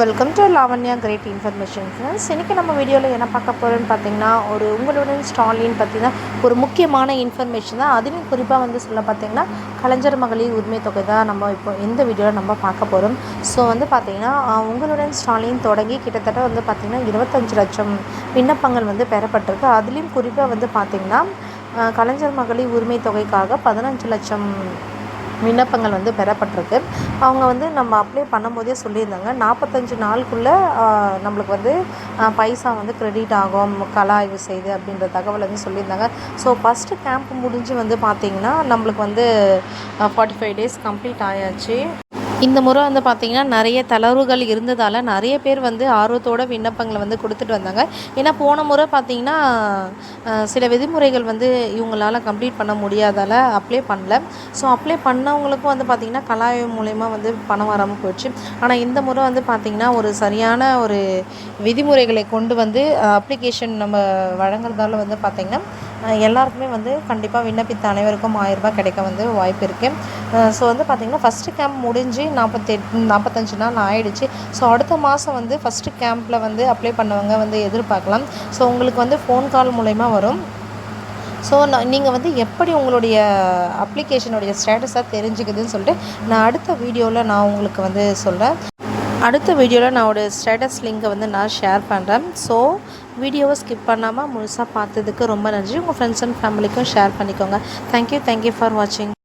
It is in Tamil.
Welcome to Lavanya great information friends இன்றைக்கி நம்ம வீடியோவில் என்ன பார்க்க போகிறோன்னு பார்த்தீங்கன்னா ஒரு உங்களுடன் ஸ்டாலின் பார்த்திங்கன்னா ஒரு முக்கியமான இன்ஃபர்மேஷன் தான். அதுலேயும் குறிப்பாக வந்து சொல்ல பார்த்தீங்கன்னா கலைஞர் மகளிர் உரிமை தொகை தான் நம்ம இப்போ இந்த வீடியோவில் நம்ம பார்க்க போகிறோம் ஸோ வந்து பார்த்திங்கன்னா உங்களுடன் ஸ்டாலின் தொடங்கி கிட்டத்தட்ட வந்து பார்த்திங்கன்னா இருபத்தஞ்சு லட்சம் விண்ணப்பங்கள் வந்து பெறப்பட்டிருக்கு. அதுலேயும் குறிப்பாக வந்து பார்த்திங்கன்னா கலைஞர் மகளிர் உரிமை தொகைக்காக பதினஞ்சு லட்சம் விண்ணப்பங்கள் வந்து பெறப்பட்டிருக்கு. அவங்க வந்து நம்ம அப்ளை பண்ணும்போதே சொல்லியிருந்தாங்க. நாற்பத்தஞ்சு நாளுக்குள்ளே நம்மளுக்கு வந்து பைசா வந்து கிரெடிட் ஆகும் கலாய்வு செய்து அப்படின்ற தகவல் வந்து சொல்லியிருந்தாங்க. ஸோ ஃபஸ்ட்டு கேம்ப் முடிஞ்சு வந்து பார்த்திங்கன்னா நம்மளுக்கு வந்து ஃபார்ட்டி ஃபைவ் டேஸ் கம்ப்ளீட் ஆயாச்சு. இந்த முறை வந்து பார்த்திங்கன்னா நிறைய தளர்வுகள் இருந்ததால் நிறைய பேர் வந்து ஆர்வத்தோட விண்ணப்பங்களை வந்து கொடுத்துட்டு வந்தாங்க. ஏன்னா போன முறை பார்த்திங்கன்னா சில விதிமுறைகள் வந்து இவங்களால கம்ப்ளீட் பண்ண முடியாதால் அப்ளை பண்ணல. ஸோ அப்ளை பண்ணவங்களுக்கும் வந்து பார்த்திங்கன்னா கலாய்வு மூலயமா வந்து பணம் வராமல் போயிடுச்சு ஆனால் இந்த முறை வந்து பார்த்திங்கன்னா ஒரு சரியான ஒரு விதிமுறைகளை கொண்டு வந்து அப்ளிகேஷன் நம்ம வழங்குறதால வந்து பார்த்திங்கன்னா எல்லாருக்குமே வந்து கண்டிப்பாக விண்ணப்பித்த அனைவருக்கும் ஆயிரம் ரூபாய் கிடைக்க வந்து வாய்ப்பு இருக்குது ஸோ வந்து பார்த்திங்கன்னா ஃபஸ்ட்டு கேம்ப் முடிஞ்சு நாற்பத்தெட்டு நாற்பத்தஞ்சு நாள் ஆயிடுச்சு. ஸோ அடுத்த மாதம் வந்து ஃபஸ்ட்டு கேம்ப்பில் வந்து அப்ளை பண்ணவங்க வந்து எதிர்பார்க்கலாம். ஸோ உங்களுக்கு வந்து ஃபோன் கால் மூலயமா வரும். ஸோ நான் நீங்கள் வந்து எப்படி உங்களுடைய அப்ளிகேஷனுடைய ஸ்டேட்டஸாக தெரிஞ்சுக்குதுன்னு சொல்லிட்டு நான் அடுத்த வீடியோவில் நான் உங்களுக்கு வந்து சொல்கிறேன் அடுத்த வீடியோவில் நான் ஒரு ஸ்டேட்டஸ் லிங்கை வந்து நான் ஷேர் பண்ணுறேன் ஸோ வீடியோவை ஸ்கிப் பண்ணாமல் முழுசாக பார்த்ததுக்கு ரொம்ப நன்றி. உங்கள் ஃப்ரெண்ட்ஸ் அண்ட் ஃபேமிலிக்கும் ஷேர் பண்ணிக்கோங்க. Thank you thank you for வாட்சிங்